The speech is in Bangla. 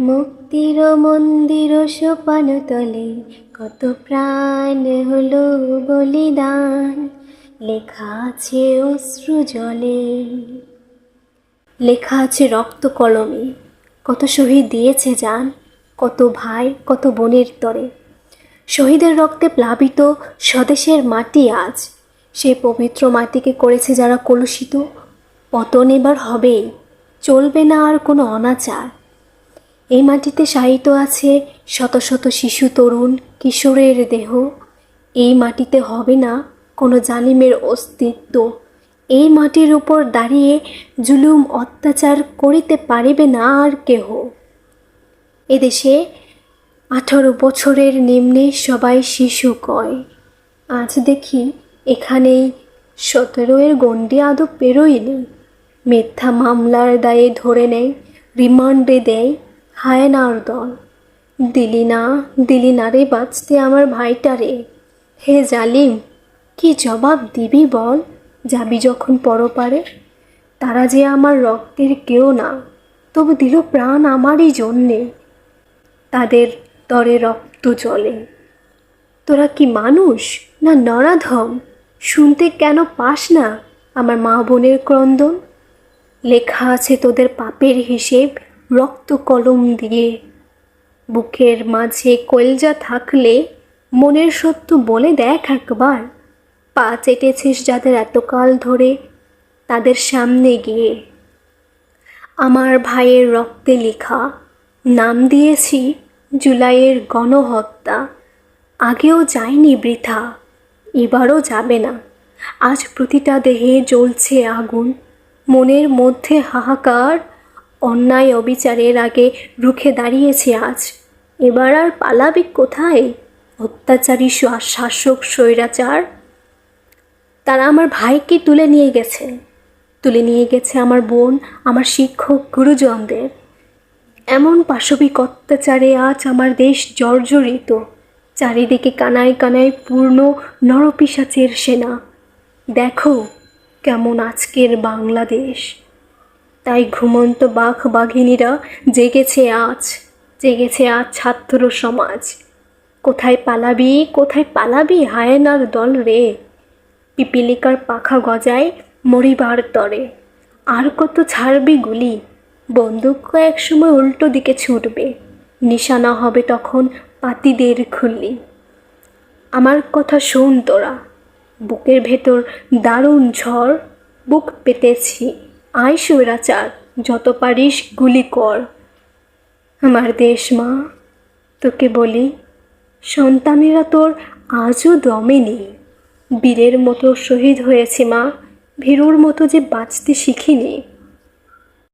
মুক্তির মন্দির সোপান তলে কত প্রাণ হলো বলিদান। লেখা আছে অশ্রু জলে। লেখা আছে রক্ত কলমে। কত শহীদ দিয়েছে যান কত ভাই, কত বোনের তরে। শহীদের রক্তে প্লাবিত স্বদেশের মাটি আজ। সে পবিত্র মাটিকে করেছে যারা কলুষিত। পতন এবার হবেই। চলবে না আর কোনো অনাচার। এই মাটিতে শায়িত আছে শত শত শিশু, তরুণ, কিশোরের দেহ। এই মাটিতে হবে না কোনো জালিমের অস্তিত্ব। এই মাটির উপর দাঁড়িয়ে জুলুম অত্যাচার করিতে পারিবে না আর কেহ। এদেশে আঠারো বছরের নিম্নে সবাই শিশু কয়। আজ দেখি এখানেই সতেরো এর গণ্ডি আদৌ পেরোয়নি। মিথ্যা মামলার দায়ে ধরে নেয়, রিমান্ডে দেয় হায়নার দল দিলি না দিলি না রে বাঁচতে আমার ভাইটা রে হে জালিম, কি জবাব দিবি বল? যাবি যখন পরপারে, তারা যে আমার রক্তের কেউ না, তবু দিল প্রাণ আমারই জন্যে। তাদের তরে রক্ত চলে। তোরা কি মানুষ না নরাধম? শুনতে কেন পাস না আমার মা বোনের ক্রন্দন? লেখা আছে তোদের পাপের হিসেব রক্ত কলম দিয়ে। বুকের মাঝে কলজা থাকলে মনের সত্য বলে দেখ একবার। পা চেটেছিস যাদের এতকাল ধরে, তাদের সামনে গিয়ে। আমার ভাইয়ের রক্তে লেখা, নাম দিয়েছি জুলাইয়ের গণহত্যা। আগেও যায়নি বৃথা, এবারও যাবে না। আজ প্রতিটা দেহে জ্বলছে আগুন, মনের মধ্যে হাহাকার অন্যায় অবিচারের আগে রুখে দাঁড়িয়েছে আজ। এবার আর পালাবি কোথায়? অত্যাচারী শাসক, স্বৈরাচার? তারা আমার ভাইকে তুলে নিয়ে গেছে। তুলে নিয়ে গেছে আমার বোন, আমার শিক্ষক, গুরুজনদের। এমন পাশবিক অত্যাচারে আজ আমার দেশ জর্জরিত। চারিদিকে কানায় কানায় পূর্ণ নরপিসাচের সেনা। দেখো কেমন আজকের বাংলাদেশ। তাই ঘুমন্ত বাঘ বাঘিনীরা জেগেছে আজ জেগেছে আজ ছাত্র সমাজ। কোথায় পালাবি কোথায় পালাবি হায়নার দল রে? পিপিলিকার পাখা গজায় মরিবার তরে। আর কত ছাড়বি গুলি? বন্দুক এক সময় উল্টো দিকে ছুটবে। নিশানা হবে তখন পাতিদের খুললি আমার কথা শোন তোরা, বুকের ভেতর দারুণ ঝড়, বুক পেতেছি। আয় স্বৈরাচার যত পারিস গুলি কর। আমার দেশ মা, তোকে বলি, সন্তানেরা তোর আজও দমে নেই। বীরের মতো শহীদ হয়েছে মা, ভীরুর মতো যে বাঁচতে শিখিনি।